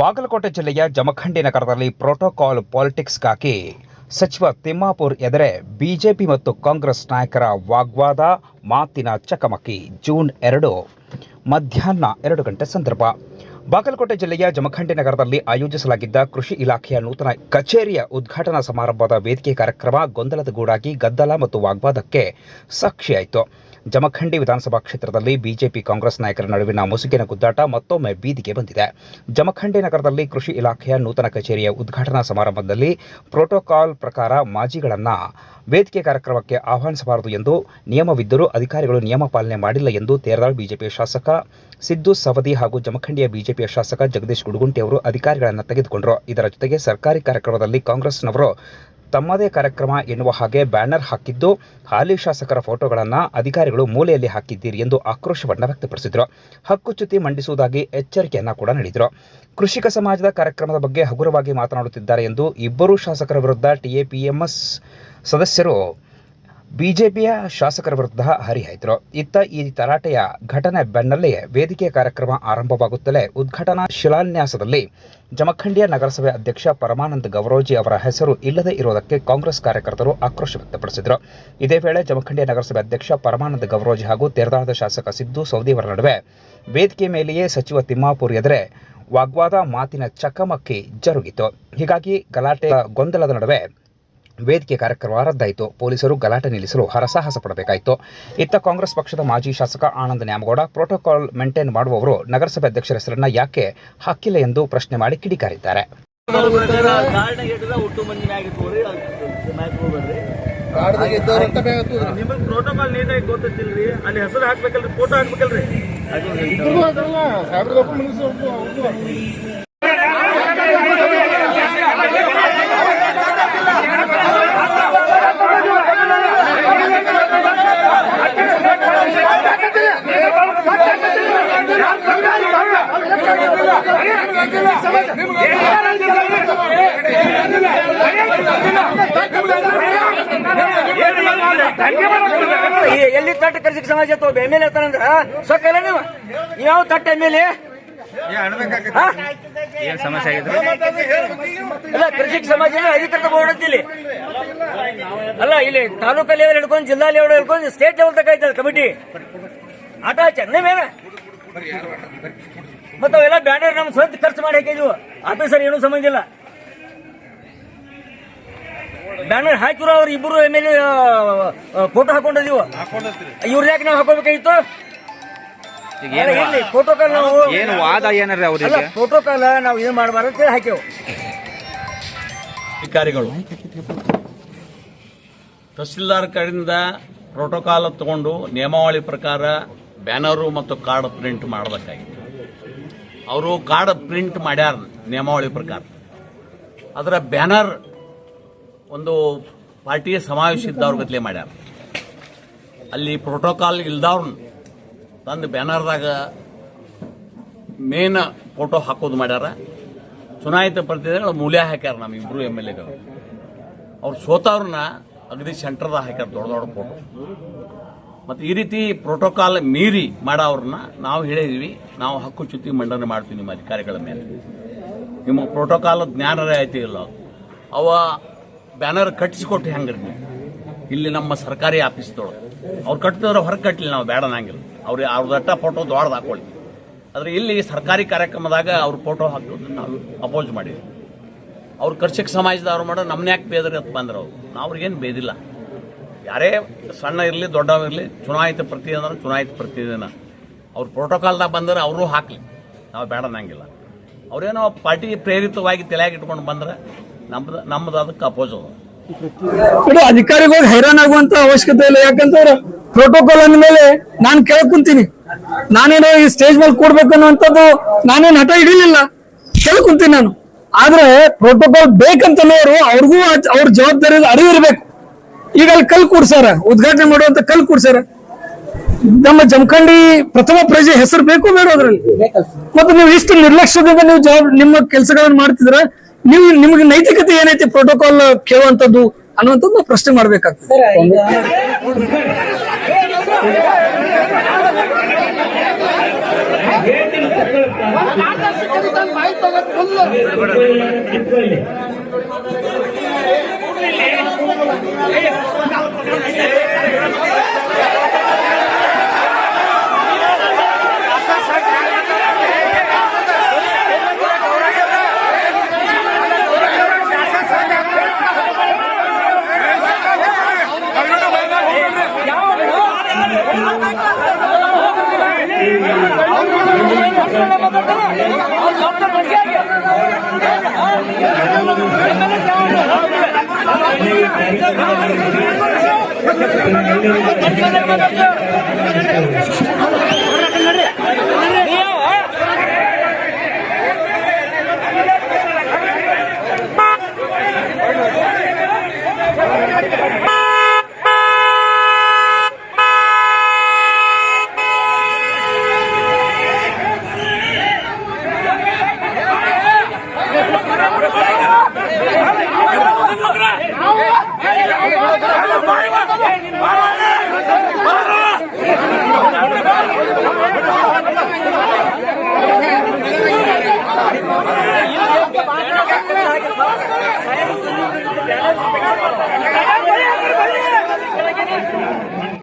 ಬಾಗಲಕೋಟೆ ಜಿಲ್ಲೆಯ ಜಮಖಂಡಿ ನಗರದಲ್ಲಿ ಪ್ರೋಟೋಕಾಲ್ ಪಾಲಿಟಿಕ್ಸ್ಗಾಗಿ ಸಚಿವ ತಿಮ್ಮಾಪುರ್ ಎದುರೆ ಬಿಜೆಪಿ ಮತ್ತು ಕಾಂಗ್ರೆಸ್ ನಾಯಕರ ವಾಗ್ವಾದ ಮಾತಿನ ಚಕಮಕಿ ಜೂನ್ ಎರಡು, ಮಧ್ಯಾಹ್ನ ಎರಡು ಗಂಟೆ ಸಂದರ್ಭ. ಬಾಗಲಕೋಟೆ ಜಿಲ್ಲೆಯ ಜಮಖಂಡಿ ನಗರದಲ್ಲಿ ಆಯೋಜಿಸಲಾಗಿದ್ದ ಕೃಷಿ ಇಲಾಖೆಯ ನೂತನ ಕಚೇರಿಯ ಉದ್ಘಾಟನಾ ಸಮಾರಂಭದ ವೇದಿಕೆ ಕಾರ್ಯಕ್ರಮ ಗೊಂದಲದ ಗೂಡಾಗಿ ಗದ್ದಲ ಮತ್ತು ವಾಗ್ವಾದಕ್ಕೆ ಸಾಕ್ಷಿಯಾಯಿತು. ಜಮಖಂಡಿ ವಿಧಾನಸಭಾ ಕ್ಷೇತ್ರದಲ್ಲಿ ಬಿಜೆಪಿ ಕಾಂಗ್ರೆಸ್ ನಾಯಕರ ನಡುವಿನ ಮುಸುಕಿನ ಗುದ್ದಾಟ ಮತ್ತೊಮ್ಮೆ ಬೀದಿಗೆ ಬಂದಿದೆ. ಜಮಖಂಡಿ ನಗರದಲ್ಲಿ ಕೃಷಿ ಇಲಾಖೆಯ ನೂತನ ಕಚೇರಿಯ ಉದ್ಘಾಟನಾ ಸಮಾರಂಭದಲ್ಲಿ ಪ್ರೋಟೋಕಾಲ್ ಪ್ರಕಾರ ಮಾಜಿಗಳನ್ನು ವೇದಿಕೆ ಕಾರ್ಯಕ್ರಮಕ್ಕೆ ಆಹ್ವಾನಿಸಬಾರದು ಎಂದು ನಿಯಮವಿದ್ದರೂ ಅಧಿಕಾರಿಗಳು ನಿಯಮ ಪಾಲನೆ ಮಾಡಿಲ್ಲ ಎಂದು ತೇರದಾಳ್ ಬಿಜೆಪಿ ಶಾಸಕ ಸಿದ್ದು ಸವದಿ ಹಾಗೂ ಜಮಖಂಡಿಯ ಬಿಜೆಪಿಯ ಶಾಸಕ ಜಗದೀಶ್ ಗುಡುಗುಂಟಿ ಅವರು ಅಧಿಕಾರಿಗಳನ್ನು ತೆಗೆದುಕೊಂಡರು. ಇದರ ಜೊತೆಗೆ ಸರ್ಕಾರಿ ಕಾರ್ಯಕ್ರಮದಲ್ಲಿ ಕಾಂಗ್ರೆಸ್ನವರು ತಮ್ಮದೇ ಕಾರ್ಯಕ್ರಮ ಎನ್ನುವ ಹಾಗೆ ಬ್ಯಾನರ್ ಹಾಕಿದ್ದು, ಹಾಲಿ ಶಾಸಕರ ಫೋಟೋಗಳನ್ನು ಅಧಿಕಾರಿಗಳು ಮೂಲೆಯಲ್ಲಿ ಹಾಕಿದ್ದೀರಿ ಎಂದು ಆಕ್ರೋಶವನ್ನು ವ್ಯಕ್ತಪಡಿಸಿದರು. ಹಕ್ಕುಚ್ಯುತಿ ಮಂಡಿಸುವುದಾಗಿ ಎಚ್ಚರಿಕೆಯನ್ನು ಕೂಡ ನೀಡಿದರು. ಕೃಷಿಕ ಸಮಾಜದ ಕಾರ್ಯಕ್ರಮದ ಬಗ್ಗೆ ಹಗುರವಾಗಿ ಮಾತನಾಡುತ್ತಿದ್ದಾರೆ ಎಂದು ಇಬ್ಬರೂ ಶಾಸಕರ ವಿರುದ್ಧ ಟಿಎಪಿಎಂಎಸ್ ಸದಸ್ಯರು ಬಿಜೆಪಿಯ ಶಾಸಕರ ವಿರುದ್ಧ ಹರಿಹಾಯ್ತರು ಇತ್ತ ಈ ತರಾಟೆಯ ಘಟನೆ ಬೆನ್ನಲ್ಲೇ ವೇದಿಕೆ ಕಾರ್ಯಕ್ರಮ ಆರಂಭವಾಗುತ್ತಲೇ ಉದ್ಘಾಟನಾ ಶಿಲಾನ್ಯಾಸದಲ್ಲಿ ಜಮಖಂಡಿಯ ನಗರಸಭೆ ಅಧ್ಯಕ್ಷ ಪರಮಾನಂದ ಗೌರೋಜಿ ಅವರ ಹೆಸರು ಇಲ್ಲದೇ ಇರುವುದಕ್ಕೆ ಕಾಂಗ್ರೆಸ್ ಕಾರ್ಯಕರ್ತರು ಆಕ್ರೋಶ ವ್ಯಕ್ತಪಡಿಸಿದರು. ಇದೇ ವೇಳೆ ಜಮಖಂಡಿಯ ನಗರಸಭೆ ಅಧ್ಯಕ್ಷ ಪರಮಾನಂದ ಗೌರೋಜಿ ಹಾಗೂ ತೇರದಾಳದ ಶಾಸಕ ಸಿದ್ದು ಸೌದಿ ಅವರ ನಡುವೆ ವೇದಿಕೆ ಮೇಲೆಯೇ ಸಚಿವ ತಿಮ್ಮಾಪುರ್ ಎದುರೆ ವಾಗ್ವಾದ ಮಾತಿನ ಚಕಮಕಿ ಜರುಗಿತು. ಹೀಗಾಗಿ ಗಲಾಟೆ ಗೊಂದಲದ ನಡುವೆ ವೇದಿಕೆ ಕಾರ್ಯಕ್ರಮ ರದ್ದಾಯಿತು. ಪೊಲೀಸರು ಗಲಾಟೆ ನಿಲ್ಲಿಸಲು ಹರಸಾಹಸ ಪಡಬೇಕಾಯಿತು. ಇತ್ತ ಕಾಂಗ್ರೆಸ್ ಪಕ್ಷದ ಮಾಜಿ ಶಾಸಕ ಆನಂದ ನ್ಯಾಮಗೌಡ ಪ್ರೋಟೋಕಾಲ್ ಮೇಂಟೈನ್ ಮಾಡುವವರು ನಗರಸಭೆ ಅಧ್ಯಕ್ಷರ ಹೆಸರನ್ನ ಯಾಕೆ ಹಾಕಿಲ್ಲ ಎಂದು ಪ್ರಶ್ನೆ ಮಾಡಿ ಕಿಡಿಕಾರಿದ್ದಾರೆ. ಎಲ್ಲಿ ತಟ್ಟ ಕರ್ಸಿಕ್ ಸಮಾಜ ತೋ ಎಂ ಎಲ್ ಇರ್ತಾರಂದ್ರ ಸೊಕ್ಕಲ್ಲ ನೀವು? ಯಾವ ತಟ್ಟ ಎಂ ಎಲ್ ಸಮಸ್ಯೆ ಆಗಿದ್ರೆ ಅಲ್ಲ ಕೃಷಿಕ್ ಸಮಾಜ ಅಧಿಕೃತ ಬೋರ್ಡ್ ಅಂತ ಇಲ್ಲಿ. ಅಲ್ಲ, ಇಲ್ಲಿ ತಾಲೂಕಲ್ಲಿ ಹಿಡ್ಕೊಂಡು ಜಿಲ್ಲಾ ಲೆವೆಲ್ ಹಿಡ್ಕೊಂಡು ಸ್ಟೇಟ್ ಲೆವೆಲ್ ತಕ ಕಮಿಟಿ ಆಟ ಚೆನ್ನೈ ಮೇಲೆ ಮತ್ತೆ ಅವೆಲ್ಲ ಬ್ಯಾನರ್ ನಮ್ ಸ್ವಂತ ಖರ್ಚು ಮಾಡಿ ಹಾಕಿದ್ವು. ಆಫೀಸರ್ ಏನೂ ಸಂಬಂಧ ಇಲ್ಲ. ಬ್ಯಾನರ್ ಹಾಕಿರೋ ಅವ್ರ ಇಬ್ಬರು ಎಂ ಎಲ್ ಫೋಟೋ ಹಾಕೊಂಡಿದೀವಿ. ಇವ್ರ ಯಾಕೆ ನಾವು ಹಾಕೋಬೇಕಾಗಿತ್ತು? ಈಗ ಏನು ವಾ- ಫೋಟೋಕಾಲ್ ನಾವು ಏನು ವಾದ ಏನಾರ ಅಲ್ಲ ಪ್ರೋಟೋಕಾಲ್ ನಾವು ಏನು ಮಾಡಬಾರ್ದು ಅಂತ ಹೇಳಿ ಹಾಕ್ಯವು ಅಧಿಕಾರಿಗಳು ತಹಸೀಲ್ದಾರ್ ಕಡೆಯಿಂದ ಪ್ರೋಟೋಕಾಲ್ ತಗೊಂಡು ನಿಯಮಾವಳಿ ಪ್ರಕಾರ ಬ್ಯಾನರು ಮತ್ತು ಕಾರ್ಡ್ ಪ್ರಿಂಟ್ ಮಾಡಬೇಕಾಗಿತ್ತು. ಅವರು ಕಾರ್ಡ್ ಪ್ರಿಂಟ್ ಮಾಡ್ಯಾರ ನಿಯಮಾವಳಿ ಪ್ರಕಾರ. ಅದರ ಬ್ಯಾನರ್ ಒಂದು ಪಾರ್ಟಿಯ ಸಮಾವೇಶ ಇದ್ದವ್ರ ಗತ್ಲೆ ಮಾಡ್ಯಾರ. ಅಲ್ಲಿ ಪ್ರೋಟೋಕಾಲ್ ಇಲ್ದವ್ರನ್ನ ತಂದು ಬ್ಯಾನರ್ದಾಗ ಮೇನ್ ಫೋಟೋ ಹಾಕೋದು ಮಾಡ್ಯಾರ. ಚುನಾಯಿತ ಪ್ರತಿನಿಧಿಗಳು ಮೂಲ್ಯ ಹಾಕ್ಯಾರ ನಮ್ಮ ಇಬ್ರು ಎಂ ಎಲ್ ಎಗಳು. ಅವ್ರು ಸೋತವ್ರನ್ನ ಅಗದಿ ಸೆಂಟರ್ದಾಗ ಹಾಕ್ಯಾರ ದೊಡ್ಡ ದೊಡ್ಡ ಫೋಟೋ ಮತ್ತು ಈ ರೀತಿ ಪ್ರೋಟೋಕಾಲ್ ಮೀರಿ ಮಾಡೋವ್ರನ್ನ ನಾವು ಹೇಳಿದ್ವಿ. ನಾವು ಹಕ್ಕು ಹಕ್ಕುಚ್ಯುತಿ ಮಂಡನೆ ಮಾಡ್ತೀವಿ ನಿಮ್ಮ ಅಧಿಕಾರಿಗಳ ಮೇಲೆ. ನಿಮ್ಮ ಪ್ರೋಟೋಕಾಲ್ ಜ್ಞಾನರೇ ಐತಿ ಇಲ್ಲ. ಅವ ಬ್ಯಾನರ್ ಕಟ್ಟಿಸಿಕೊಟ್ಟು ಹೆಂಗ್ರಿ ನೀವು? ಇಲ್ಲಿ ನಮ್ಮ ಸರ್ಕಾರಿ ಆಫೀಸ್ದೊಳಗೆ ಅವ್ರು ಕಟ್ಟಿದ್ರೆ ಹೊರಗೆ ಕಟ್ಟಲಿ ನಾವು ಬೇಡ ಅನ್ನಂಗಿಲ್ಲ ಅವ್ರು ದಟ್ಟ ಫೋಟೋ ದೊಡ್ಡದು ಹಾಕೊಳ್ಳಿ ಆದರೆ ಇಲ್ಲಿ ಸರ್ಕಾರಿ ಕಾರ್ಯಕ್ರಮದಾಗ ಅವ್ರ ಫೋಟೋ ಹಾಕೋದು ನಾವು ಅಪೋಸ್ ಮಾಡಿದ್ವಿ. ಅವ್ರು ಕರ್ಷಕ ಸಮಾಜದವ್ರು ಮಾಡೋ ನಮ್ಮನ್ನ ಯಾಕೆ ಬೇದ್ರಿ ಅಂತ ಬಂದ್ರೆ ಅವ್ರು. ಅವ್ರಿಗೇನು ಬೇದಿಲ್ಲ. ಯಾರೇ ಸಣ್ಣ ಇರಲಿ ದೊಡ್ಡವಿರಲಿ ಚುನಾಯಿತ ಪ್ರತಿನಿಧಿ ಅಂದ್ರೆ ಚುನಾಯಿತ ಪ್ರತಿನಿಧಿನ ಅವ್ರು ಪ್ರೋಟೋಕಾಲ್ದಾಗ ಬಂದರೆ ಅವರು ಹಾಕಲಿ. ನಾವು ಬೇಡ ಅನ್ನಂಗಿಲ್ಲ. ಅವರೇನೋ ಪಾರ್ಟಿ ಪ್ರೇರಿತವಾಗಿ ತಲೆಯಾಗಿ ಇಟ್ಕೊಂಡು ಬಂದ್ರೆ ನಮ್ದು ನಮ್ಮದು ಅದಕ್ಕೆ ಅಪೋಸ್ ಅದು. ಅಧಿಕಾರಿಗಳು ಅಧಿಕಾರಿಗಳು ಹೈರಾಣಾಗುವಂತ ಅವಶ್ಯಕತೆ ಇಲ್ಲ. ಯಾಕಂತಂದ್ರೆ ಪ್ರೋಟೋಕಾಲ್ ಅಂದ್ಮೇಲೆ ನಾನು ಕೇಳ್ಕೊಂತೀನಿ ನಾನೇನೋ ಈ ಸ್ಟೇಜ್ ಮೇಲೆ ಕೂಡ್ಬೇಕು ಅನ್ನುವಂಥದ್ದು ನಾನೇನು ಹಠ ಹಿಡಿಲಿಲ್ಲ. ಕೇಳಕ್ ಕುಂತೀನಿ ನಾನು. ಆದ್ರೆ ಪ್ರೋಟೋಕಾಲ್ ಬೇಕಂತನೋರು ಅವ್ರಿಗೂ ಅವ್ರ ಜವಾಬ್ದಾರಿ ಅರಿವು ಇರ್ಬೇಕು ಈಗ ಅಲ್ಲಿ ಕಲ್ ಕೂಡ್ಸಾರ ಉದ್ಘಾಟನೆ ಮಾಡುವಂತ ಕಲ್ ಕೂಡ್ಸಾರ ನಮ್ಮ ಜಮಖಂಡಿ ಪ್ರಥಮ ಪ್ರಜೆ ಹೆಸರು ಬೇಕು ಬೇಡ ಅದ್ರಲ್ಲಿ. ಮತ್ತೆ ನೀವು ಇಷ್ಟು ನಿರ್ಲಕ್ಷ್ಯದಿಂದ ನೀವು ಜವಾಬ್ ನಿಮ್ಮ ಕೆಲಸಗಳನ್ನ ಮಾಡ್ತಿದ್ರ ನೀವು ನಿಮ್ಗೆ ನೈತಿಕತೆ ಏನೈತಿ ಪ್ರೋಟೋಕಾಲ್ ಕೇಳುವಂತದ್ದು ಅನ್ನುವಂಥದ್ದು ನಾವು ಪ್ರಶ್ನೆ ಮಾಡ್ಬೇಕಾಗ್ತದೆ. ಮಾಹಿತಿ ಅವ್ರು ತಗೊಂಡು ಬಾಳ